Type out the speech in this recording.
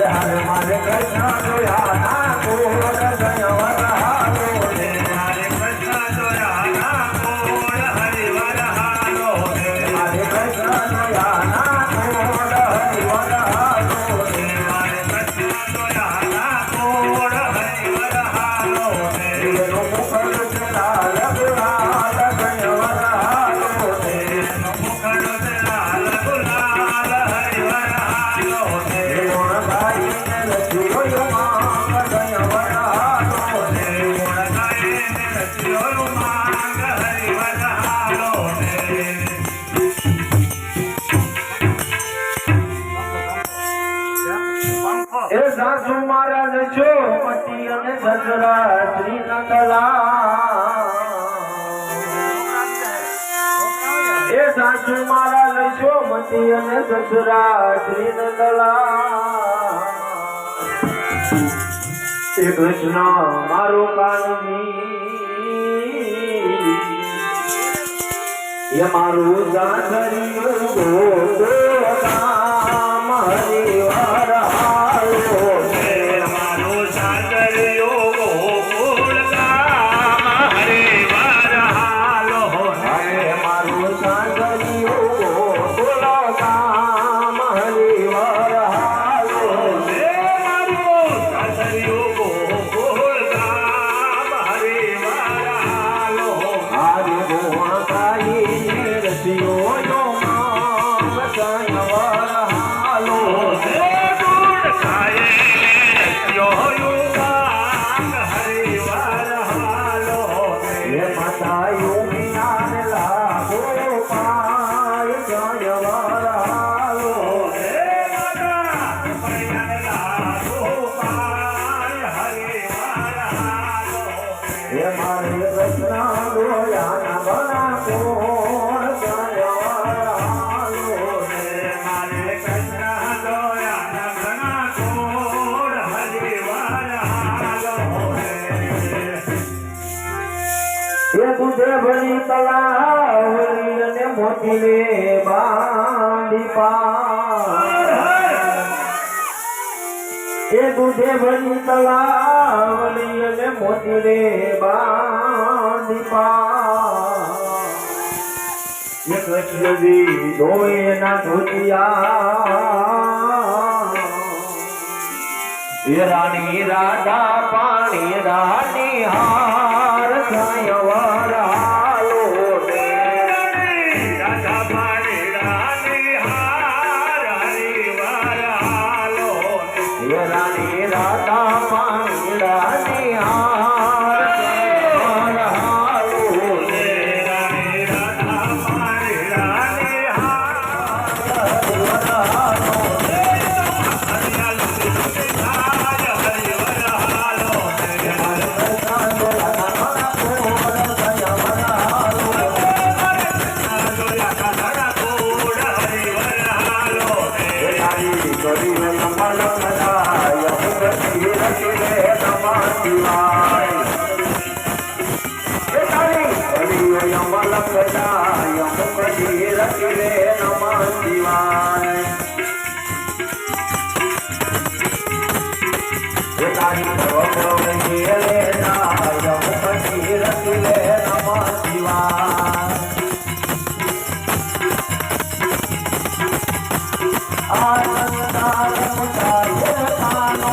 મારે કૃષ્ણ જોયા ના કુળ એ સાસુ મારા ને જો પતિ અને સસરા શ્રી નંદલા. એ સાસુ મારા ને જો પતિ અને સસરા શ્રી નંદલા કૃષ્ણ, મારો કાનજી એ મારું જાનરી ભોગો ભરી તલાવલીને મોતી લે બાંધી પાર એ દૂધે ભરી તલાવલીને મોતી લે બાંધી પાર એ કૃષ્ણજી ધોયે ના ધોતિયા એ રાણી રાધા પાણી રાણી હા राधे राधा पाणी राधा સપનાય મુખજી રખીરે નમઃ શિવાય તારી સર્વ પ્રભુ आनंदानंदानंदानो